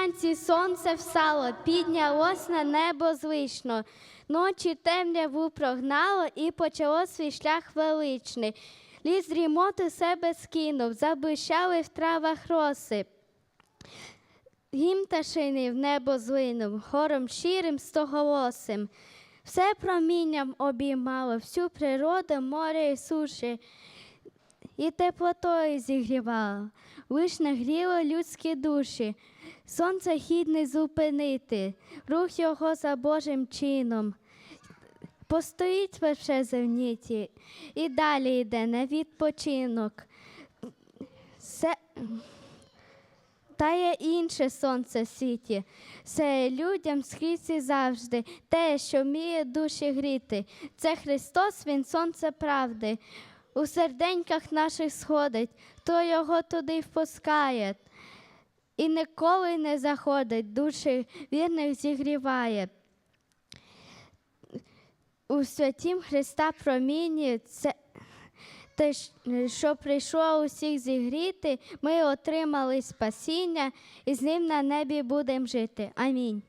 Вранці сонце встало, піднялось на небо звично. Ночі темряву прогнало і почало свій шлях величний. Ліс дрімоти себе скинув, заблищали в травах роси. Гім пташини в небо злинув, хором щирим стоголосим. Все промінням обіймало, всю природу, море і суші, і теплотою зігрівало, лиш нагріло людські душі. Сонце хід не зупинити, рух його за Божим чином. Постоїть лише земніті і далі йде на відпочинок. Все... Та є інше сонце в світі, це людям скрізь і завжди, те, що вміє душі гріти. Це Христос, Він сонце правди. У серденьках наших сходить, то його туди впускає. І ніколи не заходить, душі вірних зігріває. У святім Христа промінні це те, що прийшло усіх зігріти, ми отримали спасіння і з ним на небі будемо жити. Амінь.